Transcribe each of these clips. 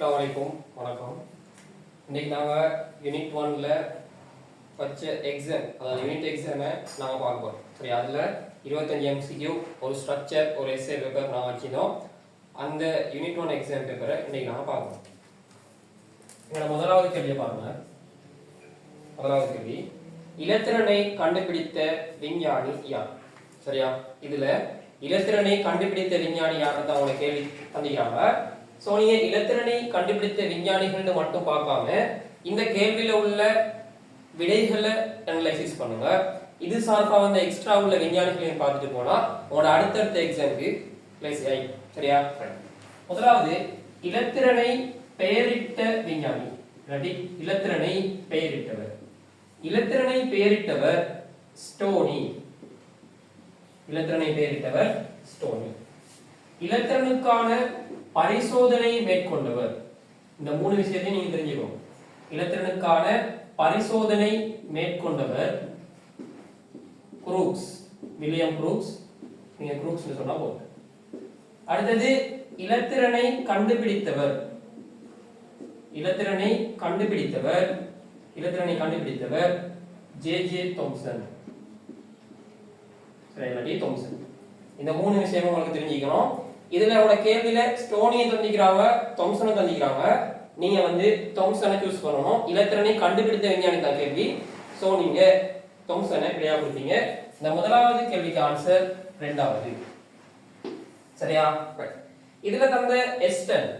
அஸ்லாம் வலைக்கும் வணக்கம். இன்னைக்கு நாங்கள் யூனிட் ஒன்ல வச்ச எக்ஸாம் அதாவது யூனிட் எக்ஸாமை நாங்கள் பார்க்க போகிறோம் சரி அதில் இருபத்தஞ்சி எம்சிக்யூ ஒரு ஸ்ட்ரக்சர் ஒரு எஸ்ஏ பேப்பர் நான் வச்சிருந்தோம். அந்த யூனிட் ஒன் எக்ஸாம் பேப்பரை இன்னைக்கு நாங்கள் பார்க்கணும் என்னோட முதலாவது கேள்வியை பாருங்கள் முதலாவது கேள்வி. இலத்திரனை கண்டுபிடித்த விஞ்ஞானி யார்? சரியா? இதில் இலத்திரனை கண்டுபிடித்த விஞ்ஞானி யாருன்னு தான் உங்களுக்கு கேள்வி தந்திக்கிறாங்க சோ நீங்க இலத்திரனை கண்டுபிடித்த விஞ்ஞானிகள்னு மட்டும் பார்க்காம இந்த கேள்வியில உள்ள விடைகளை அனலைசிஸ் பண்ணுங்க. இது சார்பா வந்த எக்ஸ்ட்ரா உள்ள விஞ்ஞானிகளையும் பார்த்துட்டு போனா உங்களோட அடுத்தடுத்த எக்ஸாமுக்கு பிளேஸ் ஐ சரியா? முதலாவது இலத்திரனை பெயரிட்ட விஞ்ஞானி. ரெடி இலத்திரனை பெயரிட்டவர். இலத்திரனை பெயரிட்டவர் ஸ்டோனி. இலத்திரனை பெயரிட்டவர் ஸ்டோனி. இலத்திரனுக்கான பரிசோதனை மேற்கொண்டவர். இந்த மூணு விஷயத்தையும் நீங்க தெரிஞ்சுக்கணும். இலத்திரனுக்கான பரிசோதனை மேற்கொண்டவர் குரூக்ஸ். William Crookes. நீங்க குரூக்ஸ் சொன்னா போதும். அடுத்தது இலத்திரனை கண்டுபிடித்தவர். இலத்திரனை கண்டுபிடித்தவர். இலத்திரனை கண்டுபிடித்தவர் ஜே. ஜே. தோம்சன். தோம்சன். இந்த மூணு விஷயமும் உங்களுக்கு தெரிஞ்சுக்கணும். இதுல உங்களோட கேள்வியில ஸ்டோனியை தந்திக்கிறாங்க தொம்சனை தந்திக்கிறாங்க நீங்க வந்து தொம்சனை சூஸ் பண்ணணும். இலத்திரனை கண்டுபிடித்த விஞ்ஞானி தான் கேள்வி. சோ நீங்க தொம்சனை விடையா கொடுத்தீங்க. இந்த முதலாவது கேள்விக்கு ஆன்சர் ரெண்டாவது. சரியா? இதுல தந்த எஸ்டன்.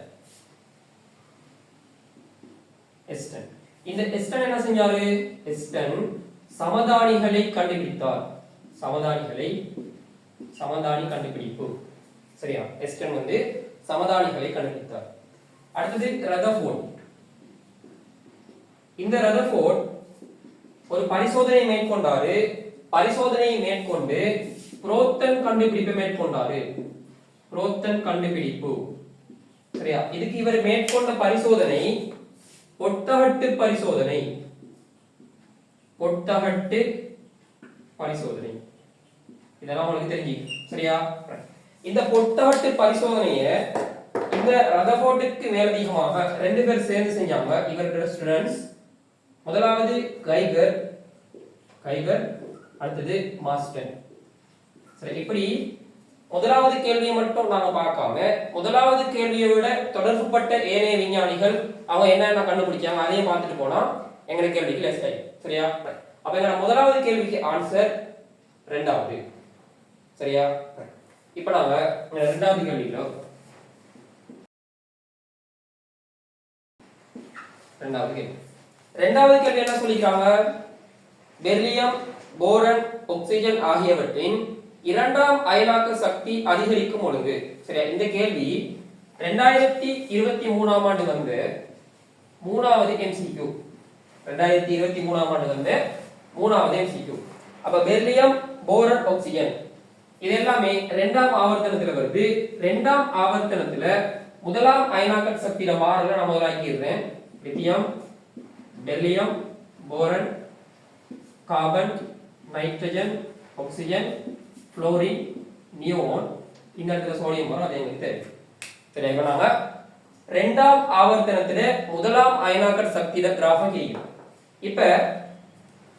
எஸ்டன். இந்த எஸ்டன் என்ன செஞ்சாரு? எஸ்டன் சமதானிகளை கண்டுபிடித்தார். சமதானிகளை சமதானி கண்டுபிடிப்பு. சரியா? எஸ்டன் வந்து சமதானிகளை கண்டுபிடித்தார். அடுத்தது ரதர்ஃபோர்ட் இந்த ரதர்ஃபோர்ட் ஒரு பரிசோதனை மேற்கொண்டாரு. பரிசோதனையை மேற்கொண்டு புரோத்தன் கண்டுபிடிப்பை மேற்கொண்டாரு. புரோத்தன் கண்டுபிடிப்பு. சரியா? இதுக்கு இவர் மேற்கொண்ட பரிசோதனை ஒட்டகட்டு பரிசோதனை. ஒட்டகட்டு பரிசோதனை. இதெல்லாம் உங்களுக்கு தெரிஞ்சு சரியா? இந்த பொட்டாட்டு பரிசோதனைய இந்த ரதபோர்ட்டுக்கு மேலதிகமாக ரெண்டு பேர் சேர்ந்து செஞ்சாங்க. இவர்களோட ஸ்டூடெண்ட்ஸ் முதலாவது கைகர். கைகர் அடுத்தது மாஸ்டன். சரி இப்படி முதலாவது கேள்வியை மட்டும் நாங்க பார்க்காம முதலாவது கேள்வியை விட தொடர்புபட்ட ஏனைய விஞ்ஞானிகள் அவங்க என்னென்ன கண்டுபிடிச்சாங்க அதையும் பார்த்துட்டு போனா எங்களை கேள்விக்கு லெஸ் ஆகி சரியா? அப்ப எங்க முதலாவது கேள்விக்கு ஆன்சர் ரெண்டாவது. சரியா? இப்ப நாங்க இந்த ரெண்டாவது கேள்வியில ரெண்டாவது கேள்வி. ரெண்டாவது கேள்வி என்ன சொல்லிருக்காங்க பெர்லியம் போரன் ஆக்சிஜன் ஆகியவற்றின் இரண்டாம் அயலாக்க சக்தி அதிகரிக்கும் ஒழுங்கு சரியா? இந்த கேள்வி ரெண்டாயிரத்தி இருபத்தி மூணாம் ஆண்டு வந்து மூணாவது எம்சிக்யூ ரெண்டாயிரத்தி இருபத்தி மூணாம் ஆண்டு வந்து மூணாவது எம்சிக்யூ அப்ப பெர்லியம் போரன் ஆக்சிஜன் இது எல்லாமே ரெண்டாம் ஆவர்த்தனத்துல வருது. ரெண்டாம் ஆவர்த்தனத்துல முதலாம் அயனாக்க சக்தியில மாறல நான் முதலாக்கிடுறேன். Lithium beryllium boron carbon nitrogen oxygen fluorine neon. இந்த இடத்துல சோடியம் வரும் அது எங்களுக்கு தெரியும். சரி இப்ப நாங்க ரெண்டாம் ஆவர்த்தனத்துல முதலாம் அயனாக்கர் சக்தியில கிராஃபம் செய்யும் இப்ப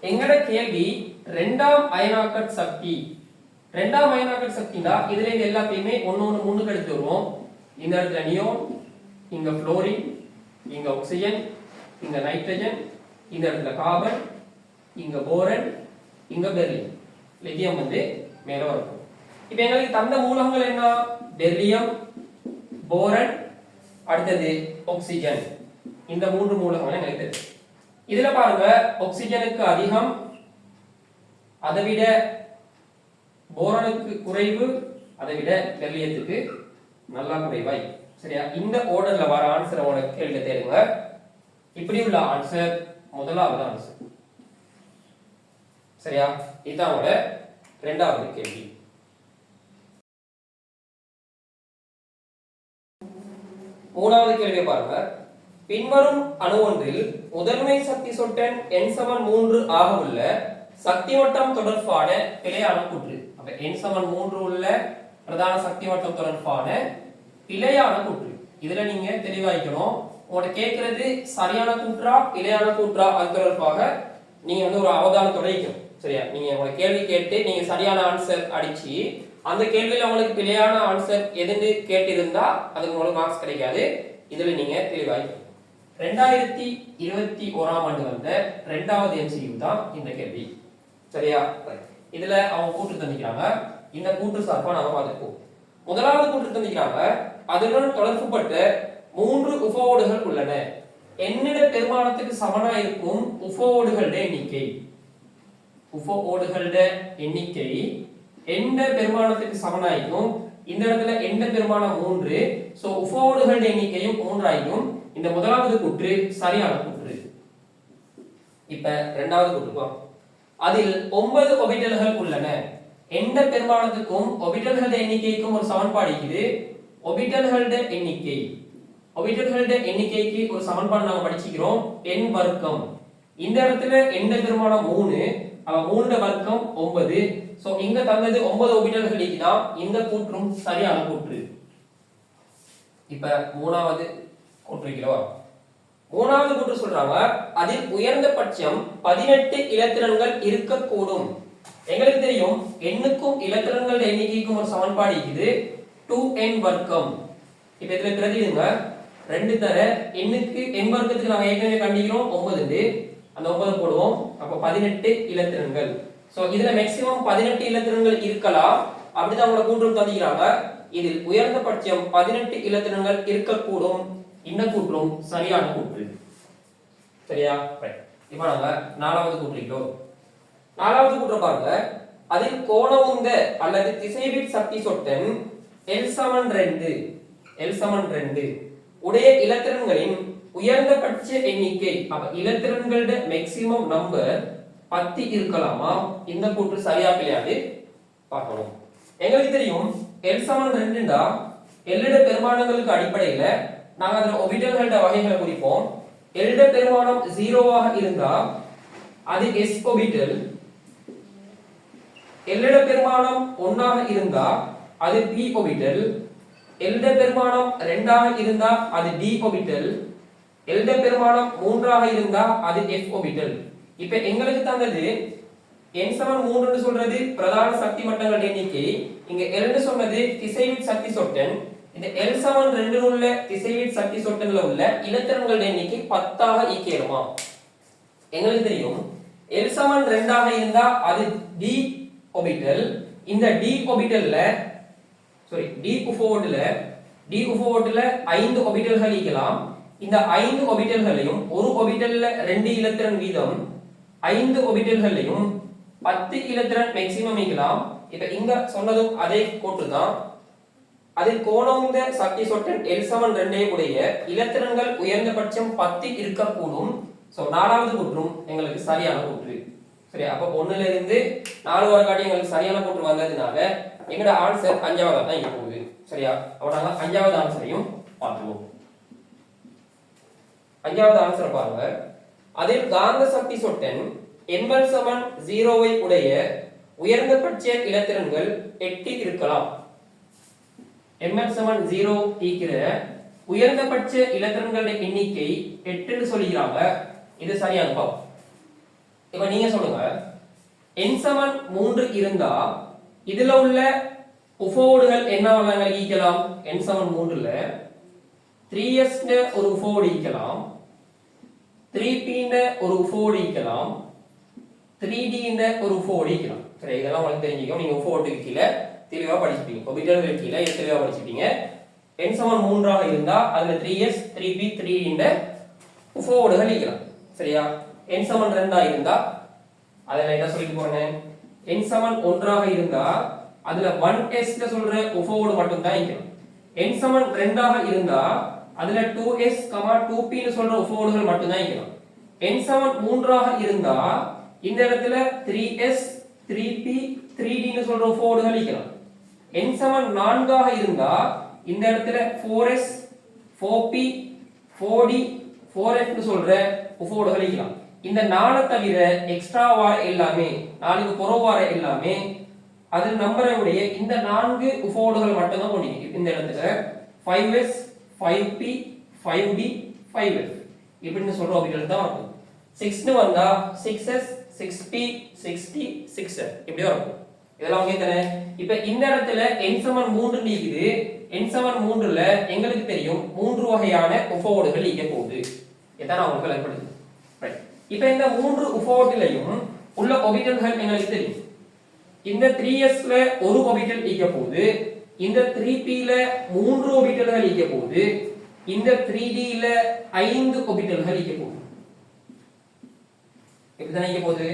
எங்கட கேள்வி ரெண்டாம் அயனாக்கட் சக்தி ரெண்டாம் அயனாக்கட் சக்தினா இதுல இருந்து எல்லாத்தையுமே ஒன்னு ஒண்ணு முன்னுக்கு எடுத்து வருவோம். இந்த இடத்துல நியோன் இங்க புளோரின் இங்க ஆக்சிஜன் இங்க நைட்ரஜன் இந்த இடத்துல கார்பன் இங்க போரன் இங்க பெர்லியம் லித்தியம் வந்து மேல இருக்கும் இப்ப எங்களுக்கு தந்த மூலகங்கள் என்ன? பெர்லியம் போரன் அடுத்தது ஆக்சிஜன் இந்த மூன்று மூலகங்கள் எங்களுக்கு தெரியும். இதுல பாருங்க ஆக்சிஜனுக்கு அதிகம் அதை விட போரனுக்கு குறைவு அதை விட பெர்லியத்துக்கு நல்லா குறைவாய். சரியா? இந்த ஓர்டர்ல வர ஆன்சர் உனக்கு கேள்வி தேடுங்க. இப்படி உள்ள ஆன்சர் முதலாவது ஆன்சர் சரியா? இதுதான் உங்களோட ரெண்டாவது கேள்வி. மூணாவது கேள்வியை பாருங்க. பின்வரும் அணு ஒன்றில் முதன்மை சக்தி சொட்டன் என் சமன் மூன்று ஆக உள்ள சக்தி வட்டம் தொடர்பான பிழையான கூற்று. அப்ப என் சமன் மூன்று உள்ள பிரதான சக்தி வட்டம் தொடர்பான பிழையான கூற்று. இதுல நீங்க தெளிவாய்க்கணும். உங்கள்ட்ட கேட்கறது சரியான கூற்றா பிழையான கூற்றா அது தொடர்பாக நீங்க வந்து ஒரு அவதானத்தோட இருக்கணும் சரியா? நீங்க உங்களை கேள்வி கேட்டு நீங்க சரியான ஆன்சர் அடிச்சு அந்த கேள்வியில உங்களுக்கு பிழையான ஆன்சர் எதுன்னு கேட்டிருந்தா அதுக்கு உங்களுக்கு மார்க்ஸ் கிடைக்காது. இதுல நீங்க தெளிவாய்க்கணும். ரெண்டாயிரத்தி இருபத்தி ஓராம் ஆண்டு வந்த ரெண்டாவது எம்சியூ தான் இந்த கேள்வி. சரியா? இதுல அவங்க கூற்று தந்திக்கிறாங்க. இந்த கூற்று சார்பா நாம பார்த்துப்போம். முதலாவது கூற்று தந்திக்கிறாங்க. அதனுடன் தொடர்புபட்ட மூன்று உபவோடுகள் உள்ளன. என்னிட பெருமானத்துக்கு சமனா இருக்கும் உபவோடுகளுடைய எண்ணிக்கை. உபவோடுகளுடைய எண்ணிக்கை எந்த பெருமானத்துக்கு சமனாயிக்கும் இந்த இடத்துல எந்த பெருமானம் மூன்று. சோ உபவோடுகளுடைய எண்ணிக்கையும் மூன்றாயிரும் இந்த முதலாவது கூற்று சரியான கூற்று. இப்ப இரண்டாவது கூற்றுக்கு அதில் ஒன்பது ஒபிட்டல்கள் உள்ளன. எந்த பெருமானத்துக்கும் ஒபிட்டல்களுடைய எண்ணிக்கைக்கும் ஒரு சமன்பாடு இருக்குது. ஒபிட்டல்களுடைய எண்ணிக்கை. ஒபிட்டல்களுடைய எண்ணிக்கைக்கு ஒரு சமன்பாடு நாங்க படிச்சுக்கிறோம். எண் வர்க்கம். இந்த இடத்துல எந்த பெருமானம் மூணு அவ மூணு வர்க்கம் ஒன்பது. சோ இங்க தந்தது ஒன்பது ஒபிட்டல்கள் இருக்குதான் இந்த கூற்றும் சரியான கூற்று. இப்ப மூணாவது கூற்று மூணாவது கூற்று சொல்றாங்க அதில் உயர்ந்தபட்சம் பதினெட்டு இலத்திரன்கள் இருக்கக்கூடும். எங்களுக்கு தெரியும் எண்ணுக்கும் இலத்திரன்கள் எண்ணிக்கைக்கும் ஒரு சமன்பாடு இருக்குது. டூ என் வர்க்கம். இப்ப இதுல பிரதிடுங்க ரெண்டு தர எண்ணுக்கு எண் வர்க்கத்துக்கு நாங்க ஏற்கனவே கண்டிக்கிறோம் ஒன்பது அந்த ஒன்பது போடுவோம். அப்ப பதினெட்டு இலத்திரன்கள் சோ இதுல மேக்சிமம் பதினெட்டு இலத்திரன்கள் இருக்கலாம். அப்படிதான் அவங்கள கூற்றும் தந்திக்கிறாங்க இதில் உயர்ந்தபட்சம் பதினெட்டு இலத்திரன்கள் இருக்கக்கூடும். இந்த கூற்றும் சரியான கூற்று. சரியா? Right. இப்ப நாங்க நாலாவது கூற்றுக்கிறோம் நாலாவது கூற்ற பாருங்க. அதில் கோணவுந்த அல்லது திசைவிட் சக்தி சொட்டன் எல் சமன் ரெண்டு. எல் சமன் ரெண்டு. உடைய இலத்திரன்களின் உயர்ந்தபட்ச எண்ணிக்கை அப்ப இலத்திரன்களோட மேக்சிமம் நம்பர் பத்து இருக்கலாமா? இந்த கூற்று சரியா கிடையாது பார்க்கணும். எங்களுக்கு தெரியும் எல் சமன் ரெண்டுண்டா எல்லிட பெருமானங்களுக்கு அடிப்படையில நாங்கள் அதில் ஒபிட்டல்களோட வகைகளை குறிப்போம். எல்ட பெருமானம் ஜீரோவாக இருந்தா அது எஸ் ஒபிட்டல் எல்லிட பெருமானம் ஒன்னாக இருந்தா அது பி ஒபிட்டல் எல்ட பெருமானம் ரெண்டாக இருந்தா அது டி ஒபிட்டல் எல்ட பெருமானம் மூன்றாக இருந்தா அது எஃப் ஒபிட்டல் இப்ப எங்களுக்கு தந்தது என் சமன் மூன்றுன்னு சொல்றது பிரதான சக்தி மட்டங்கள் எண்ணிக்கை. இங்க எல்னு சொன்னது திசைவின் சக்தி சொட்டன் இந்த எல் சமன் ரெண்டு உள்ள திசைவீட் சக்தி சொட்டன்ல உள்ள இலத்திரன்கள் எண்ணிக்கை பத்தாக ஈக்கேறுமா எங்களுக்கு தெரியும். எல் சமன் ரெண்டாக இருந்தா அது டி ஒபிட்டல் இந்த டி ஒபிட்டல்ல சாரி டி உஃபோர்டுல டி உஃபோர்டுல ஐந்து ஒபிட்டல்கள் ஈக்கலாம் இந்த ஐந்து ஒபிட்டல்களையும் ஒரு ஒபிட்டல்ல ரெண்டு இலத்திரன் வீதம் ஐந்து ஒபிட்டல்களையும் பத்து இலத்திரன் மேக்சிமம் ஈக்கலாம் இப்ப இங்க சொன்னதும் அதே கோட்டு தான் அதில் கோணோந்த சக்தி சொட்டன் எல் சமன் ரெண்டே உடைய இலத்திரன்கள் உயர்ந்தபட்சம் பத்து இருக்கக்கூடும். சோ நாலாவது கூற்றும் எங்களுக்கு சரியான கூற்று. சரி அப்ப ஒண்ணுல இருந்து நாலு வரை காட்டி எங்களுக்கு சரியான கூற்று வந்ததுனால எங்களோட ஆன்சர் அஞ்சாவதா தான் இங்க போகுது. சரியா? அப்ப நாங்க அஞ்சாவது ஆன்சரையும் பார்த்துருவோம். அஞ்சாவது ஆன்சர் பாருங்க. அதில் காந்த சக்தி சொட்டன் எண்பல் சமன் ஜீரோவை உடைய உயர்ந்தபட்ச இலத்திரன்கள் எட்டு இருக்கலாம். எம்எல் சமன் ஜீரோ ஈக்கிற உயர்ந்தபட்ச இலக்கணங்களுடைய எண்ணிக்கை எட்டுன்னு சொல்லிக்கிறாங்க. இது சரியான பாவம் இப்ப நீங்க சொல்லுங்க. என் சமன் மூன்று இருந்தா இதுல உள்ள உஃபோடுகள் என்ன வகைகள் ஈக்கலாம்? என் சமன் மூன்றுல த்ரீ ன ஒரு உஃபோடு ஈக்கலாம். த்ரீ ன ஒரு உஃபோடு ஈக்கலாம். 3d ன ஒரு உஃபோடு ஈக்கலாம். சரி இதெல்லாம் உங்களுக்கு தெரிஞ்சுக்கணும். நீங்க உஃபோட்டுக்கு கீழே தெளிவாக படிச்சுப்பீங்க. இப்போ வெற்றியில் தெளிவாக இதை படிச்சுப்பீங்க. என் சமன் மூன்றாக இருந்தால் அதில் three s three p three இந்த ஃபோர்டுகள் ஈக்கலாம் சரியா? என் சமன் ரெண்டாக இருந்தால் அதில் என்ன சொல்லிட்டு போறேன்? என் சமன் ஒன்றாக இருந்தால் அதில் ஒன் எஸ்ல சொல்ற உஃபோடு மட்டும் தான் ஈக்கணும் என் சமன் ரெண்டாக இருந்தா அதுல டூ எஸ் கமா டூ பின்னு சொல்ற உஃபோடுகள் மட்டும் தான் ஈக்கணும் என் சமன் மூன்றாக இருந்தா இந்த இடத்துல three s three p three டின்னு சொல்ற உஃபோடுகள் ஈக்கலாம் என் சமம் நான்காக இருந்தா இந்த இடத்துல four s four p four d four எஃப்னு சொல்ற உஃபோடுகள் கழிக்கலாம் இந்த நாளை தவிர எக்ஸ்ட்ரா வார எல்லாமே நாலு புறவார வார எல்லாமே அது நம்பரனுடைய இந்த நான்கு உஃபோடுகள் மட்டும்தான் கொண்டிருக்கு இந்த இடத்துல five s five p five d five f இப்படின்னு சொல்ற ஆர்பிட்டல் தான் இருக்கும் சிக்ஸ்னு வந்தா six s six p six d six f இப்படி தான் இருக்கும் இதெல்லாம் ஓகே தானே? இப்போ இந்த இடத்துல என் சமன் மூன்று நீக்குது. என் சமன் மூன்றுல எங்களுக்கு தெரியும் மூன்று வகையான உபவோடுகள் இங்க போகுது. இதான் நான் உங்களுக்கு ஏற்படுது ரைட் இப்போ இந்த மூன்று உபவோட்டிலையும் உள்ள ஒபிட்டல்கள் எங்களுக்கு தெரியும். இந்த த்ரீ எஸ்ல ஒரு ஒபிட்டல் ஈக்க போகுது. இந்த த்ரீ பில மூன்று ஒபிட்டல்கள் ஈக்க போகுது. இந்த த்ரீ டில ஐந்து ஒபிட்டல்கள் ஈக்க போகுது. இப்படிதானே ஈக்க போகுது?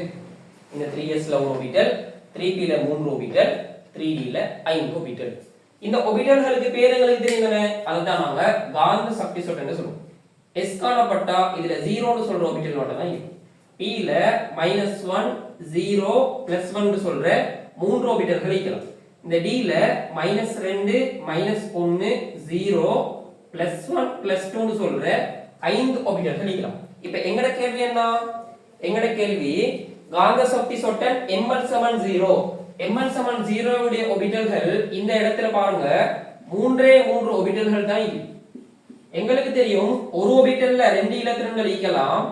இந்த த்ரீ எஸ்ல ஒரு ஒபிட்டல் த்ரீ பில மூன்று ஒபிட்டல் த்ரீ டில ஐந்து ஒபிட்டல் இந்த ஒபிட்டல்களுக்கு பேர் எங்களுக்கு தெரியும் அதுதான் நாங்கள் காந்த சக்தி சொட்டன்னு சொல்லுவோம். எஸ் காணப்பட்டா இதில் ஜீரோன்னு சொல்ற ஒபிட்டல் மட்டும் தான் இருக்கும். பில minus one zero plus one சொல்கிற மூன்று ஆர்பிட்டல்கள் வைக்கலாம் இந்த டியில் மைனஸ் ரெண்டு மைனஸ் ஒன்று ஜீரோ பிளஸ் ஒன் பிளஸ் டூன்னு சொல்கிற ஐந்து ஆர்பிட்டல்கள் வைக்கலாம் இப்போ எங்களோட கேள்வி என்ன? எங்களோட கேள்வி காந்த சக்தி சொட்டன் எம்எல் சமன் ஜீரோ எம்எல் சமன் ஜீரோவுடைய ஒபிட்டல்கள் இந்த இடத்துல பாருங்க. மூன்றே மூன்று ஒபிட்டல்கள் தான் இது. எங்களுக்கு தெரியும் ஒரு ஒபிட்டல்ல ரெண்டு இலத்திரன்கள் ஈக்கலாம்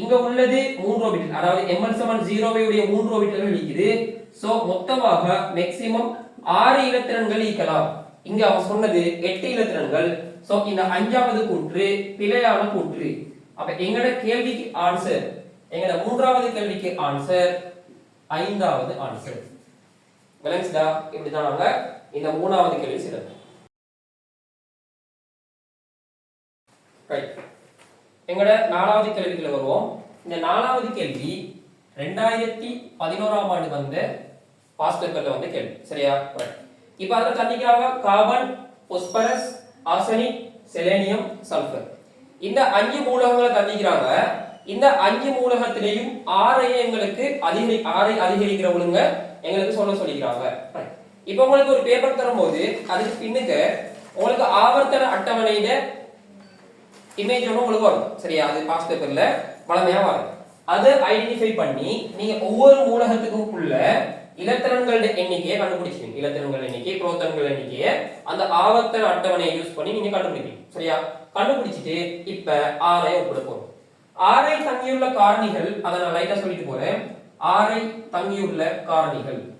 இங்க உள்ளது மூன்று ஒபிட்டல் அதாவது எம்எல் சமன் ஜீரோவையுடைய மூன்று ஓபிட்டல்கள் இருக்குது. சோ மொத்தமாக மேக்சிமம் ஆறு இலத்திரன்கள் ஈக்கலாம் இங்க அவன் சொன்னது எட்டு இலத்திரன்கள் சோ இந்த அஞ்சாவது கூற்று பிழையான கூற்று. அப்ப எங்கட கேள்விக்கு ஆன்சர் எங்கட மூன்றாவது கேள்விக்கு ஆன்சர் ஐந்தாவது ஆன்சர் விளங்குச்சுதா இப்படிதான் அவங்க இந்த மூணாவது கேள்வி செய்யறது ரைட் எங்களோட நாலாவது கேள்விக்குள்ள வருவோம். இந்த நாலாவது கேள்வி ரெண்டாயிரத்தி பதினோராம் ஆண்டு வந்த பாஸ்பேப்பர்ல வந்த கேள்வி. சரியா? இப்ப அதுல தண்ணிக்காக carbon phosphorus arsenic selenium sulphur. இந்த அஞ்சு மூலகங்களை தண்ணிக்கிறாங்க இந்த அஞ்சு மூலகத்திலையும் ஆறை எங்களுக்கு அதிகரி ஆறை அதிகரிக்கிறவங்க எங்களுக்கு சொல்ல சொல்லிக்கிறாங்க. இப்போ இப்ப உங்களுக்கு ஒரு பேப்பர் தரும்போது அதுக்கு பின்னுக்கு உங்களுக்கு ஆவர்த்தன அட்டவணையில இமேஜ் ஒன்று உங்களுக்கு வரும். சரியா? அது பாஸ் பேப்பர்ல வளமையா வரும். அதை ஐடென்டிஃபை பண்ணி நீங்க ஒவ்வொரு மூலகத்துக்கும் உள்ள இலத்திரன்களோட எண்ணிக்கையை கண்டுபிடிச்சிங்க இலத்திரன்கள் எண்ணிக்கை புரோத்தன்கள் எண்ணிக்கையை அந்த ஆவர்த்தன அட்டவணையை யூஸ் பண்ணி நீங்க கண்டுபிடிப்பீங்க சரியா? கண்டுபிடிச்சிட்டு இப்ப ஆரை ஒப்பிட போறோம். ஆரை தங்கியுள்ள காரணிகள் அதை நான் லைட்டா சொல்லிட்டு போறேன். ஆரை தங்கியுள்ள காரணிகள்.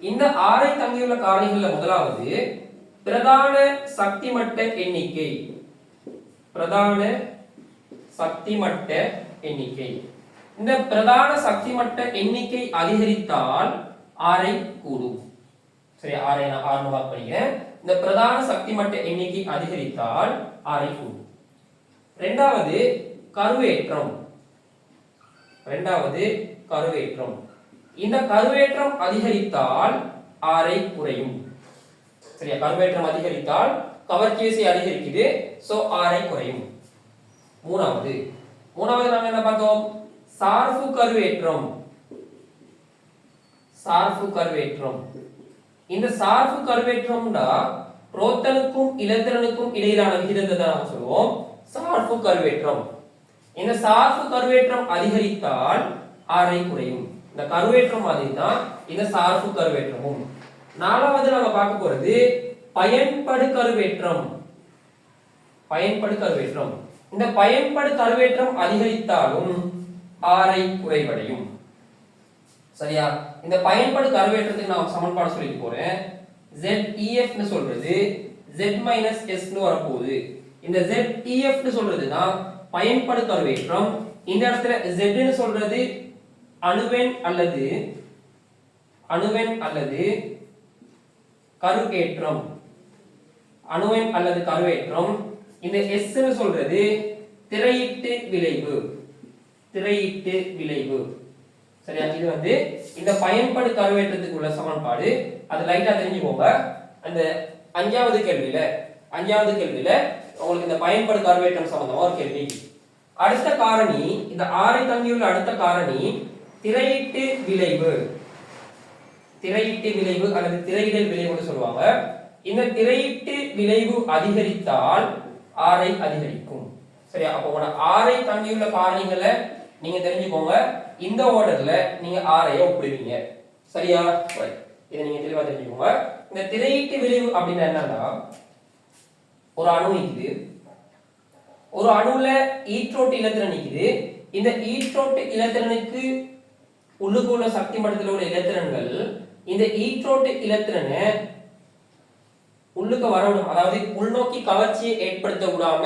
இந்த ஆரை தங்கியுள்ள காரணிகள்ல முதலாவது பிரதான சக்தி மட்ட எண்ணிக்கை. பிரதான சக்தி மட்ட எண்ணிக்கை. இந்த பிரதான சக்தி மட்ட எண்ணிக்கை அதிகரித்தால் ஆரை கூடும். சரி ஆரை நான் ஆறு பண்ணிக்கிறேன். இந்த பிரதான சக்தி மட்ட எண்ணிக்கை அதிகரித்தால் ஆரை கூடும். ரெண்டாவது கருவேற்றம். ரெண்டாவது கருவேற்றம். இந்த கருவேற்றம் அதிகரித்தால் ஆரை குறையும். சரியா? கருவேற்றம் அதிகரித்தால் கவர்ச்சியசை அதிகரிக்குது சோ ஆரை குறையும். மூணாவது. மூணாவது நாங்க என்ன பார்த்தோம்? சார்பு கருவேற்றம். சார்பு கருவேற்றம். இந்த சார்பு கருவேற்றம்னா புரோத்தனுக்கும் இலத்திரனுக்கும் இடையிலான விகிதத்தை தான் நாம சொல்லுவோம். சார்பு கருவேற்றம். இந்த சார்பு கருவேற்றம் அதிகரித்தால் ஆரை குறையும். இந்த கருவேற்றம் மாதிரி தான் இந்த சார்பு கருவேற்றமும். நாலாவது நாம பார்க்க போறது பயன்படு கருவேற்றம். பயன்படு கருவேற்றம். இந்த பயன்படு கருவேற்றம் அதிகரித்தாலும் ஆரை குறைவடையும். சரியா? இந்த பயன்படு கருவேற்றத்துக்கு நான் சமன்பாடு சொல்லிட்டு போறேன். ZEF னு சொல்றது Z மைனஸ் S னு வரப்போகுது. இந்த ZEF னு சொல்றது தான் கருவேற்றம் இந்த இடத்துல Z னு சொல்றது அணுவெண் அல்லது அணுவெண் அல்லது கருவேற்றம் அணுவெண் அல்லது கருவேற்றம். இந்த S னு சொல்றது திரையிட்டு விளைவு. திரையிட்டு விளைவு. சரியா? இது வந்து இந்த பயன்படு கருவேற்றத்துக்கு உள்ள சமன்பாடு. அது லைட்டா தெரிஞ்சுக்கோங்க. அந்த அஞ்சாவது கேள்வியில அஞ்சாவது கேள்வியில உங்களுக்கு இந்த பயன்படு கருவேற்றம் சம்பந்தமா ஒரு கேள்வி. அடுத்த காரணி இந்த ஆரை தங்கியுள்ள அடுத்த காரணி திரையிட்டு விளைவு. திரையிட்டு விளைவு அல்லது திரையிடல் விளைவுன்னு சொல்லுவாங்க. இந்த திரையிட்டு விளைவு அதிகரித்தால் ஆரை அதிகரிக்கும். சரியா? அப்போ உங்களோட ஆரை தங்கியுள்ள காரணிகளை நீங்க தெரிஞ்சுக்கோங்க. இந்த ஆர்டர்ல நீங்க ஆரைய ஒப்பிடுவீங்க. சரியா? இதை நீங்க தெளிவா தெரிஞ்சுக்கோங்க. இந்த திரையிட்டு விளைவு அப்படின்னா என்னன்னா ஒரு அணு இருக்குது. ஒரு அணுல ஈட்ரோட் இலத்திரன் நிக்குது இந்த ஈட்ரோட் இலத்திரனுக்கு உள்ளுக்கு உள்ள சக்தி மட்டத்தில் உள்ள இலத்திரன்கள் இந்த ஈட்ரோட் இலத்திரனை உள்ளுக்கு வரணும். அதாவது உள்நோக்கி கவர்ச்சியை ஏற்படுத்த விடாம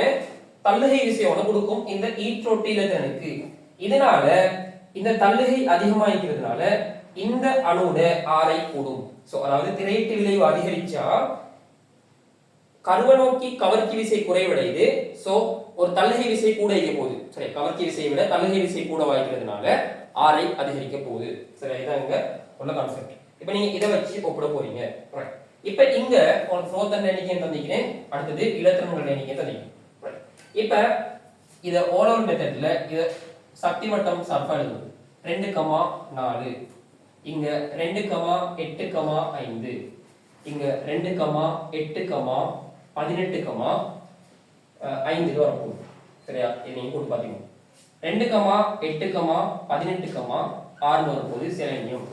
தள்ளுகை விசையோட கொடுக்கும் இந்த ஈட்ரோட்டு இலத்திரனுக்கு. இதனால இந்த தள்ளுகை அதிகமாகிக்கிறதுனால இந்த அணுட ஆரை கூடும். சோ அதாவது திரையீட்டு விளைவு அதிகரிச்சா கருவை நோக்கி கவர்ச்சி விசை குறைவடையுது. சோ ஒரு தள்ளுகை விசை கூட இருக்க போகுது. சரி கவர்ச்சி விசையை விட தள்ளுகை விசை கூட வாய்க்கிறதுனால ஆரை அதிகரிக்க போகுது. சரி இதாங்க உள்ள கான்செப்ட் இப்போ நீங்க இதை வச்சு ஒப்பிட போறீங்க. இப்ப இங்க உங்களுக்கு எண்ணிக்கை தந்திக்கிறேன் அடுத்தது இலத்திரன்கள் எண்ணிக்கை தந்திக்கிறேன் இப்ப இத ஓலோர் மெத்தட்ல இத சக்தி வட்டம் சர்ஃபா எழுதும் ரெண்டு கமா நாலு. இங்க ரெண்டு கமா எட்டு கமா ஐந்து. இங்க ரெண்டு கமா எட்டு கமா பதினெட்டு கமா அஹ், ஐந்து வரப்போகுது. சரியா? இது நீங்க போட்டு பாத்தீங்க. ரெண்டு கமா எட்டு கமா பதினெட்டு கமா ஆறு வரப்போகுது. செலனியம்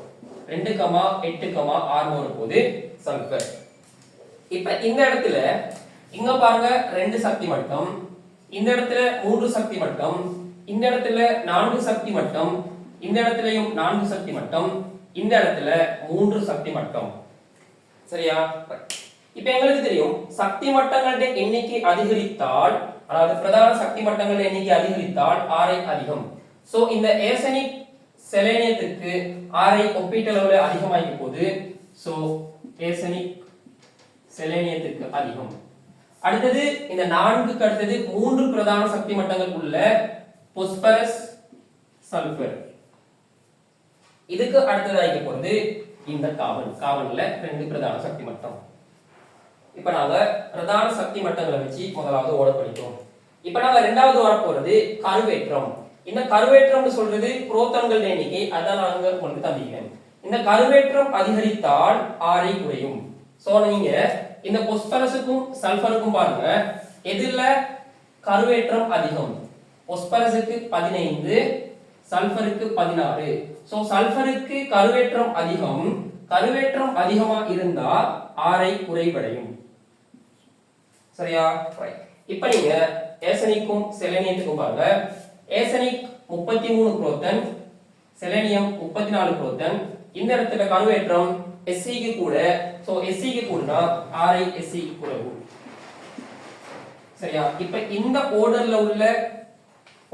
ரெண்டு கமா எட்டு கமா ஆறு வரப்போகுது. சல்பர் இப்ப இந்த இடத்துல இங்க பாருங்க ரெண்டு சக்தி மட்டும். இந்த இடத்துல மூன்று சக்தி மட்டும். இந்த இடத்துல நான்கு சக்தி மட்டும். இந்த இடத்துலயும் நான்கு சக்தி மட்டும். இந்த இடத்துல மூன்று சக்தி மட்டும். சரியா? இப்ப எங்களுக்கு தெரியும் சக்தி மட்டங்களின் எண்ணிக்கை அதிகரித்தால் அதாவது பிரதான சக்தி மட்டங்களின் எண்ணிக்கை அதிகரித்தால் ஆரை அதிகம். சோ இந்த ஏசனிக் செலேனியத்துக்கு ஆரை ஒப்பீட்டளவுல அதிகமாகி போகுது சோ ஏசனிக் செலேனியத்துக்கு அதிகம். அடுத்தது இந்த நான்குக்கு அடுத்தது மூன்று பிரதான சக்தி மட்டங்கள் உள்ள பொஸ்பரஸ் சல்பர். இதுக்கு அடுத்ததாக போறது இந்த காவல். காவல்ல ரெண்டு பிரதான சக்தி மட்டம். இப்ப நாம பிரதான சக்தி மட்டங்களை வச்சு முதலாவது ஓட படித்தோம் இப்ப நாம ரெண்டாவது வர போறது கருவேற்றம். இந்த கருவேற்றம்னு சொல்றது? புரோத்தன்கள் எண்ணிக்கை. அதான் நாடுகள் கொண்டு தந்திக்கிறேன் இந்த கருவேற்றம் அதிகரித்தால் ஆரை குறையும். சோ நீங்க இந்த பொஸ்பரஸுக்கும் சல்பருக்கும் பாருங்க. எதிரில் கருவேற்றம் அதிகம். பொஸ்பரஸுக்கு பதினைந்து சல்பருக்கு பதினாறு. சோ சல்பருக்கு கருவேற்றம் அதிகம். கருவேற்றம் அதிகமா இருந்தா ஆரை குறைவடையும். சரியா? இப்போ இப்ப நீங்க ஏசனிக்கும் செலேனியத்துக்கும் பாருங்க. ஏசனிக் முப்பத்தி மூணு குரோத்தன் செலேனியம் முப்பத்தி நாலு குரோத்தன் இந்த இடத்துல கன்வேற்றம் எஸ்சிக்கு கூட சோ எஸ்சிக்கு கூடனா ஆரை எஸ்சி குறைவு சரியா? இப்ப இந்த ஓர்டர்ல உள்ள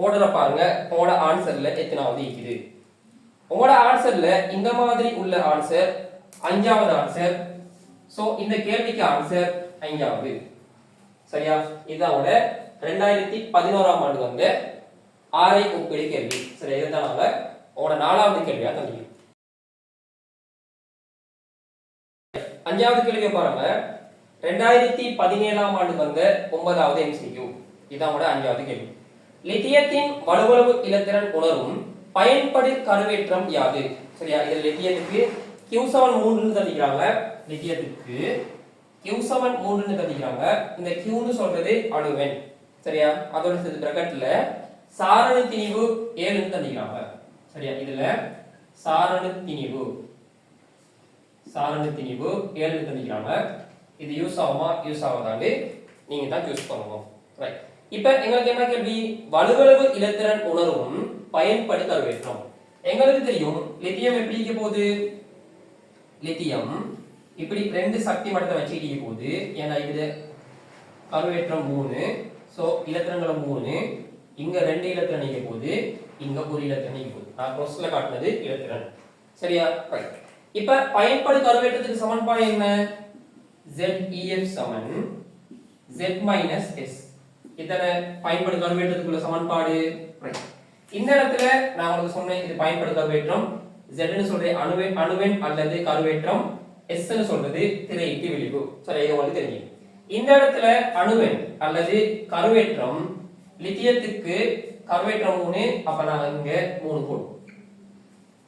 ஓர்டரை பாருங்க. உங்களோட ஆன்சர்ல எத்தனாவது இருக்குது? உங்களோட ஆன்சர்ல இந்த மாதிரி உள்ள ஆன்சர் அஞ்சாவது ஆன்சர் சோ இந்த கேள்விக்கு ஆன்சர் ஐந்தாவது. சரியா? இதோட ரெண்டாயிரத்தி பதினோராம் ஆண்டு வந்த ஆரை ஒப்பீடு கேள்வி. சரி இதுதான் அவங்க உங்களோட நாலாவது கேள்வியா தம்பி அஞ்சாவது கேள்வியை பாருங்க. ரெண்டாயிரத்தி பதினேழாம் ஆண்டு வந்த ஒன்பதாவது எம்சிக்யூ இதான் அஞ்சாவது கேள்வி. லித்தியத்தின் வலுவளவு இலத்திரன் உணரும் பயன்படு கருவேற்றம் யாது? சரியா? இதுல லித்தியத்துக்கு கியூ செவன் மூணுன்னு தந்திக்கிறாங்க லித்தியத்துக்கு கியூ செவன் மூணுன்னு தந்திக்கிறாங்க இந்த கியூன்னு சொல்றது அணுவெண். சரியா? அதோட சேர்த்து பிரகட்ல சாரணு திணிவு ஏழுன்னு தந்திக்கிறாங்க. சரியா? இதுல சாரணு திணிவு. சாரண திணிவு ஏழுன்னு தந்திக்கிறாங்க. இது யூஸ் ஆகுமா? யூஸ் ஆகாதான்னு நீங்க தான் சூஸ் பண்ணணும். ரைட் இப்ப எங்களுக்கு என்ன கேள்வி? வலுவளவு இலத்திரன் உணர்வும் பயன்படுத்த கருவேற்றம் எங்களுக்கு தெரியும் லித்தியம் எப்படி இருக்க போகுது? லித்தியம் இப்படி ரெண்டு சக்தி மட்டத்தை வச்சுக்கிட்டு போது ஏன்னா இது கருவேற்றம் மூணு ஸோ இலத்திரங்களை மூணு இங்கே ரெண்டு இலத்திரன் நிக்க போகுது இங்கே ஒரு இலத்திரன் நிக்க போகுது நான் க்ரோஸ்ல காட்டினது இலத்திரன். சரியா? ரைட் இப்ப பயன்படு கருவேற்றத்துக்கு சமன்பாடு என்ன? ZEF சமன் Z மைனஸ் எஸ் இத்தனை பயன்படு கருவேற்றத்துக்குள்ள சமன்பாடு? இந்த இடத்துல நான் உங்களுக்கு சொன்னேன் இது பயன்படு கருவேற்றம். Z ன்னு சொல்றது அணுவெண் அணுவெண் அல்லது கருவேற்றம். எஸ்ன்னு சொல்றது திரையிட்டு விளிம்பு. சரி இது உங்களுக்கு தெரியும் இந்த இடத்துல அணுவெண் அல்லது கருவேற்றம் லித்தியத்துக்கு கருவேற்றம் மூணு அப்ப நான் இங்க மூணு போடும்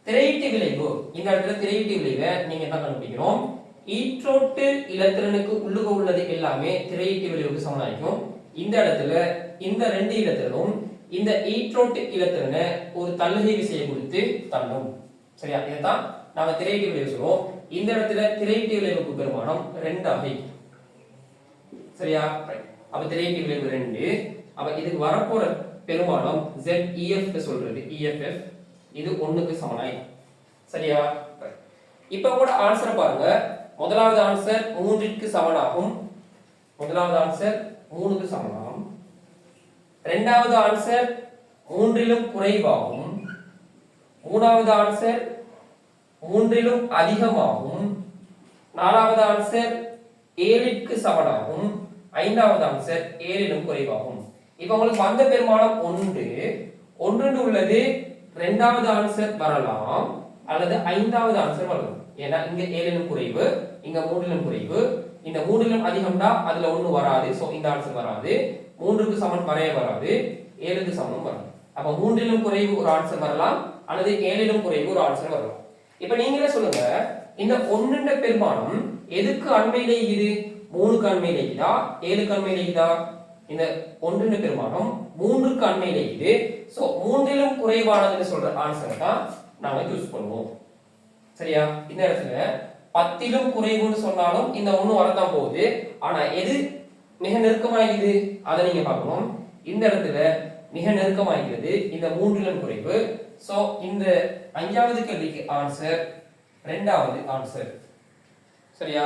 திரையீட்டு விளைவு. இந்த இடத்துல திரையீட்டு விளைவை நீங்க என்ன கண்டுபிடிக்கிறோம்? ஈற்றோட்டு இலத்திரனுக்கு உள்ளுக உள்ளது எல்லாமே திரையீட்டு விளைவுக்கு சமனாയിരിக்கும் இந்த இடத்துல இந்த ரெண்டு இலத்திரனும் இந்த ஈற்றோட்டு இலத்திரனை ஒரு தள்ளுகை விசையை கொடுத்து தள்ளும். சரியா? இதுதான் நாம திரையீட்டு விளைவு சொல்லுவோம். இந்த இடத்துல திரையீட்டு விளைவுக்கு பெருமானம் ரெண்டாக. சரியா? அப்ப திரையீட்டு விளைவு ரெண்டு. அப்ப இதுக்கு வரப்போற பெருமானம் ZEF சொல்றது. EFF இது ஒண்ணுக்கு சமனாய். சரியா? இப்ப கூட ஆன்சர் பாருங்க. முதலாவது ஆன்சர் மூன்றிற்கு சமனாகும். முதலாவது ஆன்சர் மூணுக்கு சமனாகும். இரண்டாவது ஆன்சர் மூன்றிலும் குறைவாகும். மூணாவது ஆன்சர் மூன்றிலும் அதிகமாகும். நாலாவது ஆன்சர் ஏழிற்கு சமனாகும். ஐந்தாவது ஆன்சர் ஏழிலும் குறைவாகும். இப்ப உங்களுக்கு வந்த பெருமானம் ஒன்று. ஒன்று உள்ளது. இரண்டாவது ஆன்சர் வரலாம். அல்லது ஐந்தாவது ஆன்சர் வரலாம். ஏன்னா இங்க ஏழிலும் குறைவு இங்க மூன்றிலும் குறைவு. இந்த மூன்றிலும் அதிகம்னா அதுல ஒண்ணு வராது. சோ இந்த ஆன்சர் வராது. மூன்றுக்கு சமன் வரைய வராது. ஏழுக்கு சமம் வரும் அப்ப மூன்றிலும் குறைவு ஒரு ஆன்சர் வரலாம். அல்லது ஏழிலும் குறைவு ஒரு ஆன்சர் வரலாம். இப்ப நீங்களே சொல்லுங்க இந்த ஒன்றுன்ற பெருமானம் எதுக்கு அண்மையிலே இது? மூணுக்கு அண்மையிலே இதா? ஏழுக்கு அண்மையிலே இதா? இந்த ஒன்றுன்ற பெருமானம் மூன்றுக்கு அண்மையிலே இது. சோ மூன்றிலும் குறைவானதுன்னு சொல்ற ஆன்சர் தான் நாங்க யூஸ் பண்ணுவோம். சரியா? இந்த இடத்துல பத்திலும் குறைவுன்னு சொன்னாலும் இந்த ஒண்ணு வரதான் போகுது. ஆனா எது மிக நெருக்கமாகிறது அதை நீங்க பார்க்கணும். இந்த இடத்துல மிக நெருக்கமாகிறது இந்த மூன்றிலும் குறைவு சோ இந்த அஞ்சாவது கேள்விக்கு ஆன்சர் ரெண்டாவது ஆன்சர் சரியா?